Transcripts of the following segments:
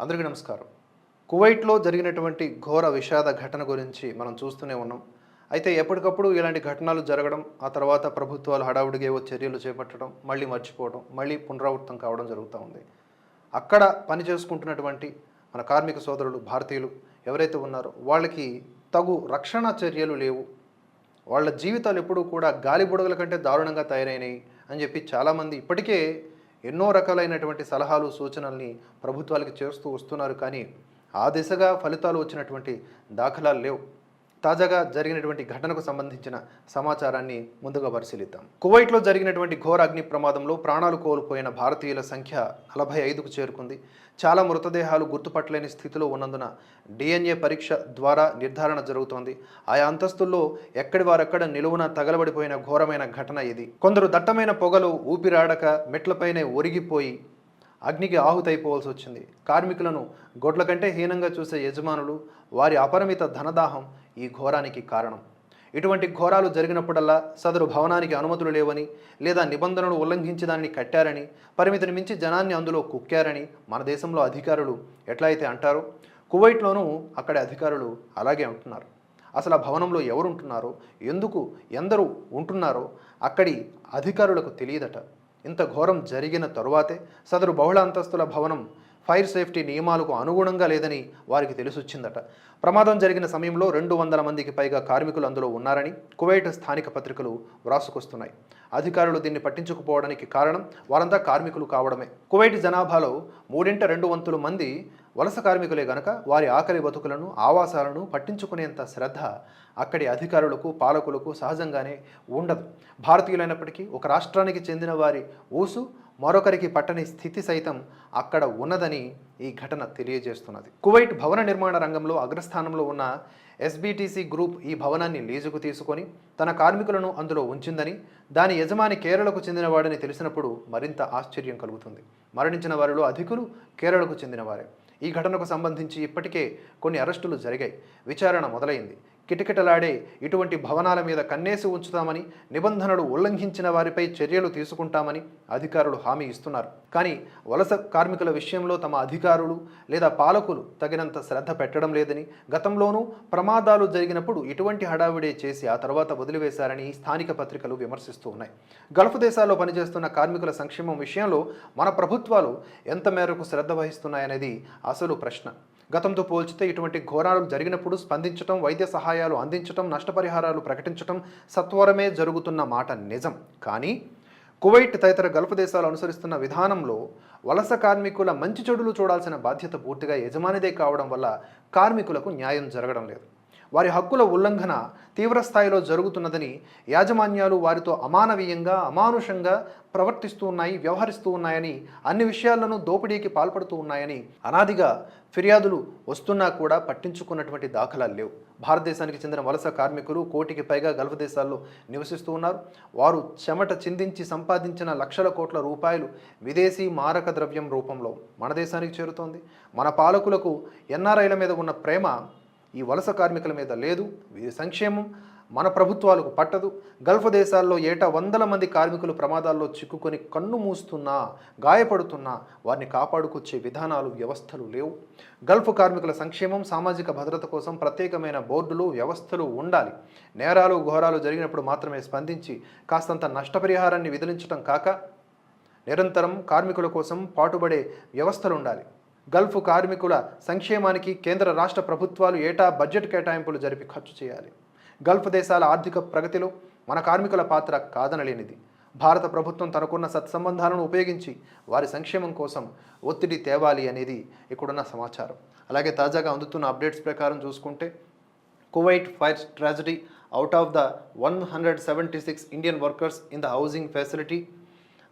అందరికీ నమస్కారం. కువైట్లో జరిగినటువంటి ఘోర విషాద ఘటన గురించి మనం చూస్తూనే ఉన్నాం. అయితే ఎప్పటికప్పుడు ఇలాంటి ఘటనలు జరగడం ఆ తర్వాత ప్రభుత్వాలు హడావుడిగేవో చర్యలు చేపట్టడం మళ్ళీ మర్చిపోవడం మళ్ళీ పునరావృతం కావడం జరుగుతూ ఉంది. అక్కడ పని చేసుకుంటున్నటువంటి మన కార్మిక సోదరులు భారతీయులు ఎవరైతే ఉన్నారో వాళ్ళకి తగు రక్షణ చర్యలు లేవు. వాళ్ళ జీవితాలు ఎప్పుడూ కూడా గాలి బుడగల కంటే దారుణంగా తయారైనాయి అని చెప్పి చాలామంది ఇప్పటికే ఎన్నో రకాలైనటువంటి సలహాలు సూచనల్ని ప్రభుత్వాలకి చేస్తూ వస్తున్నారు. కానీ ఆ దిశగా ఫలితాలు వచ్చినటువంటి దాఖలాలు లేవు. తాజాగా జరిగినటువంటి ఘటనకు సంబంధించిన సమాచారాన్ని ముందుగా పరిశీలిద్దాం. కువైట్లో జరిగినటువంటి ఘోర అగ్ని ప్రమాదంలో ప్రాణాలు కోల్పోయిన భారతీయుల సంఖ్య నలభై ఐదుకు చేరుకుంది. చాలా మృతదేహాలు గుర్తుపట్టలేని స్థితిలో ఉన్నందున డిఎన్ఏ పరీక్ష ద్వారా నిర్ధారణ జరుగుతోంది. ఆయా అంతస్తుల్లో ఎక్కడి వారక్కడ నిలువున తగలబడిపోయిన ఘోరమైన ఘటన ఇది. కొందరు దట్టమైన పొగలు ఊపిరాడక మెట్లపైనే ఒరిగిపోయి అగ్నికి ఆహుతైపోవాల్సి వచ్చింది. కార్మికులను గొడ్ల కంటే హీనంగా చూసే యజమానులు వారి అపరిమిత ధనదాహం ఈ ఘోరానికి కారణం. ఇటువంటి ఘోరాలు జరిగినప్పుడల్లా సదరు భవనానికి అనుమతులు లేవని లేదా నిబంధనలు ఉల్లంఘించి దానిని కట్టారని పరిమితిని మించి జనాన్ని అందులో కుక్కారని మన దేశంలో అధికారులు ఎట్లా అయితే అంటారో కువైట్లోనూ అక్కడి అధికారులు అలాగే ఉంటున్నారు. అసలు ఆ భవనంలో ఎవరు ఉంటున్నారో ఎందుకు ఎందరు ఉంటున్నారో అక్కడి అధికారులకు తెలియదట. ఇంత ఘోరం జరిగిన తరువాతే సదరు బహుళ అంతస్తుల భవనం ఫైర్ సేఫ్టీ నియమాలకు అనుగుణంగా లేదని వారికి తెలిసొచ్చిందట. ప్రమాదం జరిగిన సమయంలో రెండు వందల మందికి పైగా కార్మికులు అందులో ఉన్నారని కువైట్ స్థానిక పత్రికలు వ్రాసుకొస్తున్నాయి. అధికారులు దీన్ని పట్టించుకుపోవడానికి కారణం వారంతా కార్మికులు కావడమే. కువైట్ జనాభాలో మూడింట రెండు వంతులు మంది వలస కార్మికులే గనక వారి ఆకలి బతుకులను ఆవాసాలను పట్టించుకునేంత శ్రద్ధ అక్కడి అధికారులకు పాలకులకు సహజంగానే ఉండదు. భారతీయులైనప్పటికీ ఒక రాష్ట్రానికి చెందిన వారి ఊసు మరొకరికి పట్టని స్థితి సైతం అక్కడ ఉన్నదని ఈ ఘటన తెలియజేస్తున్నది. కువైట్ భవన నిర్మాణ రంగంలో అగ్రస్థానంలో ఉన్న ఎస్బీటీసీ గ్రూప్ ఈ భవనాన్ని లీజుకు తీసుకొని తన కార్మికులను అందులో ఉంచిందని దాని యజమాని కేరళకు చెందినవాడని తెలిసినప్పుడు మరింత ఆశ్చర్యం కలుగుతుంది. మరణించిన వారిలో అధికులు కేరళకు చెందినవారే. ఈ ఘటనకు సంబంధించి ఇప్పటికే కొన్ని అరెస్టులు జరిగాయి. విచారణ మొదలైంది. కిటకిటలాడే ఇటువంటి భవనాల మీద కన్నేసి ఉంచుతామని నిబంధనలు ఉల్లంఘించిన వారిపై చర్యలు తీసుకుంటామని అధికారులు హామీ ఇస్తున్నారు. కానీ వలస కార్మికుల విషయంలో తమ అధికారులు లేదా పాలకులు తగినంత శ్రద్ధ పెట్టడం లేదని గతంలోనూ ప్రమాదాలు జరిగినప్పుడు ఇటువంటి హడావిడే చేసి ఆ తర్వాత వదిలివేశారని స్థానిక పత్రికలు విమర్శిస్తూ ఉన్నాయి. గల్ఫ్ దేశాల్లో పనిచేస్తున్న కార్మికుల సంక్షేమం విషయంలో మన ప్రభుత్వాలు ఎంత మేరకు శ్రద్ధ వహిస్తున్నాయనేది అసలు ప్రశ్న. గతంతో పోల్చితే ఇటువంటి ఘోరాలు జరిగినప్పుడు స్పందించడం వైద్య సహాయాలు అందించడం నష్టపరిహారాలు ప్రకటించడం సత్వరమే జరుగుతున్న మాట నిజం. కానీ కువైట్ తదితర గల్ఫ్ దేశాలు అనుసరిస్తున్న విధానంలో వలస కార్మికుల మంచి చెడులు చూడాల్సిన బాధ్యత పూర్తిగా యజమానిదే కావడం వల్ల కార్మికులకు న్యాయం జరగడం లేదు. వారి హక్కుల ఉల్లంఘన తీవ్రస్థాయిలో జరుగుతున్నదని యాజమాన్యాలు వారితో అమానవీయంగా అమానుషంగా ప్రవర్తిస్తూ ఉన్నాయి వ్యవహరిస్తూ ఉన్నాయని అన్ని విషయాలను దోపిడీకి పాల్పడుతూ ఉన్నాయని అనాదిగా ఫిర్యాదులు వస్తున్నా కూడా పట్టించుకున్నటువంటి దాఖలాలు లేవు. భారతదేశానికి చెందిన వలస కార్మికులు కోటికి పైగా గల్ఫ్ దేశాల్లో నివసిస్తూ ఉన్నారు. వారు చెమట చిందించి సంపాదించిన లక్షల కోట్ల రూపాయలు విదేశీ మారక ద్రవ్యం రూపంలో మన దేశానికి చేరుతోంది. మన పాలకులకు ఎన్ఆర్ఐల మీద ఉన్న ప్రేమ ఈ వలస కార్మికుల మీద లేదు. వీరి సంక్షేమం మన ప్రభుత్వాలకు పట్టదు. గల్ఫ్ దేశాల్లో ఏటా వందల మంది కార్మికులు ప్రమాదాల్లో చిక్కుకొని కన్ను మూస్తున్నా గాయపడుతున్నా వారిని కాపాడుకొచ్చే విధానాలు వ్యవస్థలు లేవు. గల్ఫ్ కార్మికుల సంక్షేమం సామాజిక భద్రత కోసం ప్రత్యేకమైన బోర్డులు వ్యవస్థలు ఉండాలి. నేరాలు ఘోరాలు జరిగినప్పుడు మాత్రమే స్పందించి కాస్తంత నష్టపరిహారాన్ని విధించడం కాక నిరంతరం కార్మికుల కోసం పాటుపడే వ్యవస్థలు ఉండాలి. గల్ఫ్ కార్మికుల సంక్షేమానికి కేంద్ర రాష్ట్ర ప్రభుత్వాలు ఏటా బడ్జెట్ కేటాయింపులు జరిపి ఖర్చు చేయాలి. గల్ఫ్ దేశాల ఆర్థిక ప్రగతిలో మన కార్మికుల పాత్ర కాదనలేనిది. భారత ప్రభుత్వం తనకున్న సత్సంబంధాలను ఉపయోగించి వారి సంక్షేమం కోసం ఒత్తిడి తేవాలి అనేది ఇక్కడున్న సమాచారం. అలాగే తాజాగా అందుతున్న అప్డేట్స్ ప్రకారం చూసుకుంటే Kuwait fire tragedy out of the one hundred seventy six Indian workers in the housing facility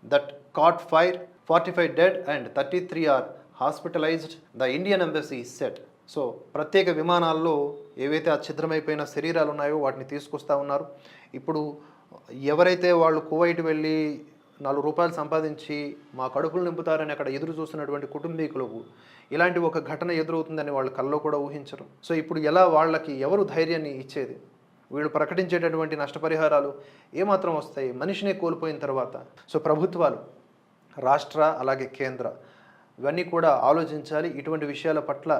that caught fire forty five dead and thirty three are hospitalised the Indian embassy set so ప్రత్యేక విమానాల్లో ఏవైతే ఆ శరీరాలు ఉన్నాయో వాటిని తీసుకొస్తా ఉన్నారు. ఇప్పుడు ఎవరైతే వాళ్ళు కువైట్ వెళ్ళి నాలుగు రూపాయలు సంపాదించి మా కడుపులు నింపుతారని అక్కడ ఎదురు చూస్తున్నటువంటి కుటుంబీకులకు ఇలాంటి ఒక ఘటన ఎదురవుతుందని వాళ్ళు కల్లో కూడా ఊహించరు. సో ఇప్పుడు ఎలా వాళ్ళకి ఎవరు ధైర్యాన్ని ఇచ్చేది? వీళ్ళు ప్రకటించేటటువంటి నష్టపరిహారాలు ఏమాత్రం వస్తాయి? మనిషినే కోల్పోయిన తర్వాత. సో ప్రభుత్వాలు రాష్ట్ర అలాగే కేంద్ర ఇవన్నీ కూడా ఆలోచించాలి. ఇటువంటి విషయాల పట్ల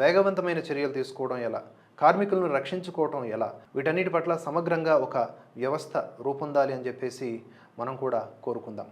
వేగవంతమైన చర్యలు తీసుకోవడం ఎలా? కార్మికులను రక్షించుకోవటం ఎలా? వీటన్నిటి పట్ల సమగ్రంగా ఒక వ్యవస్థ రూపొందాలి అని చెప్పేసి మనం కూడా కోరుకుందాం.